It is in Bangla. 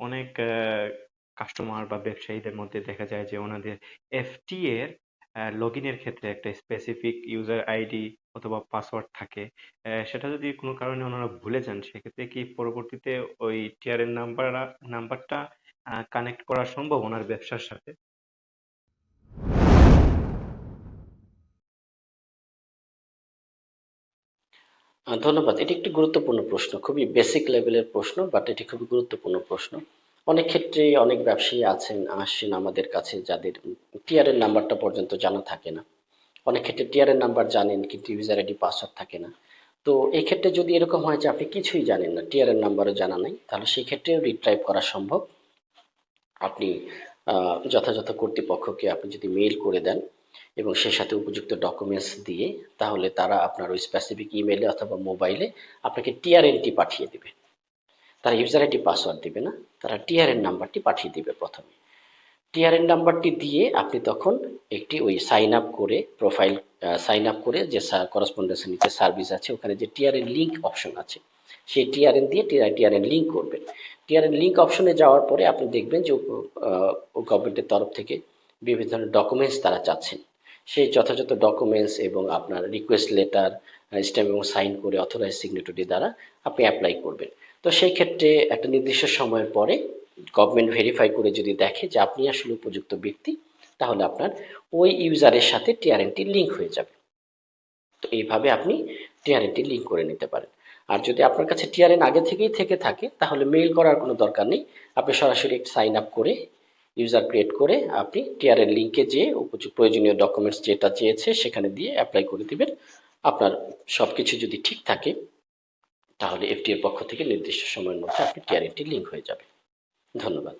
অনেক কাস্টমার বা ব্যবসায়ীদের মধ্যে দেখা যায় যে ওনাদের এফটি এর লগ ইনের ক্ষেত্রে একটা স্পেসিফিক ইউজার আইডি অথবা পাসওয়ার্ড থাকে। সেটা যদি কোনো কারণে ওনারা ভুলে যান, সেক্ষেত্রে কি পরবর্তীতে ওই টিআরএন নাম্বার নাম্বারটা কানেক্ট করা সম্ভব ওনার ব্যবসার সাথে? ধন্যবাদ। এটি একটি গুরুত্বপূর্ণ প্রশ্ন, খুবই বেসিক লেভেলের প্রশ্ন বাট এটি খুবই গুরুত্বপূর্ণ প্রশ্ন। অনেক ক্ষেত্রে অনেক ব্যবসায়ী আছেন, আসেন আমাদের কাছে, যাদের টিআরএন নাম্বারটা পর্যন্ত জানা থাকে না। অনেক ক্ষেত্রে টিআরএন নাম্বার জানেন, কিন্তু ইউজার আইডি পাসওয়ার্ড থাকে না। তো এই ক্ষেত্রে যদি এরকম হয় যে আপনি কিছুই জানেন না টিআরএন নাম্বারও জানা নাই, তাহলে সেই ক্ষেত্রেও রিট্রাইভ করা সম্ভব। আপনি যথাযথ কর্তৃপক্ষকে আপনি যদি মেইল করে দেন এবং সে সাথে উপযুক্ত ডকুমেন্টস দিয়ে তাহলে তারা আপনার ওই স্পেসিফিক ইমেলে অথবা মোবাইলে আপনাকে টিআরএনটি পাঠিয়ে দিবে। তারা ইউজার আইডি পাসওয়ার্ড দিবে না, তারা টিআরএন নাম্বারটি পাঠিয়ে দিবে প্রথমে। টিআরএন নাম্বারটি দিয়ে আপনি তখন একটি ওই সাইন আপ করে প্রোফাইল সাইন আপ করে যে করসপন্ডেন্সের নিচে সার্ভিস আছে, ওখানে যে টিআরএন লিঙ্ক অপশন আছে, সেই টিআরএন দিয়ে টিআরএন লিঙ্ক করবেন। টিআরএন লিঙ্ক অপশনে যাওয়ার পরে আপনি দেখবেন যে গভর্নমেন্টের তরফ থেকে বিভিন্ন ধরনের ডকুমেন্টস তারা চাচ্ছেন। সেই যথাযথ ডকুমেন্টস এবং আপনার রিকোয়েস্ট লেটার স্ট্যাম্প এবং সাইন করে অথরাইজ সিগনেটরি দ্বারা আপনি অ্যাপ্লাই করবেন। তো সেই ক্ষেত্রে একটা নির্দিষ্ট সময়ের পরে গভর্নমেন্ট ভেরিফাই করে যদি দেখে যে আপনি আসলে উপযুক্ত ব্যক্তি, তাহলে আপনার ওই ইউজারের সাথে টিআরএনটি লিঙ্ক হয়ে যাবে। তো এইভাবে আপনি টিআরএনটি লিঙ্ক করে নিতে পারেন। আর যদি আপনার কাছে টিআরএন আগে থেকেই থেকে থাকে, তাহলে মেইল করার কোনো দরকার নেই। আপনি সরাসরি সাইন আপ করে ইউজার ক্রিয়েট করে আপনি টিআরের লিঙ্কে যেয়ে উপযুক্ত প্রয়োজনীয় ডকুমেন্টস যেটা চেয়েছে সেখানে দিয়ে অ্যাপ্লাই করে দেবেন। আপনার সব কিছু যদি ঠিক থাকে, তাহলে এফটি এর পক্ষ থেকে নির্দিষ্ট সময়ের মধ্যে আপনি টিআরএনটি লিঙ্ক হয়ে যাবে। ধন্যবাদ।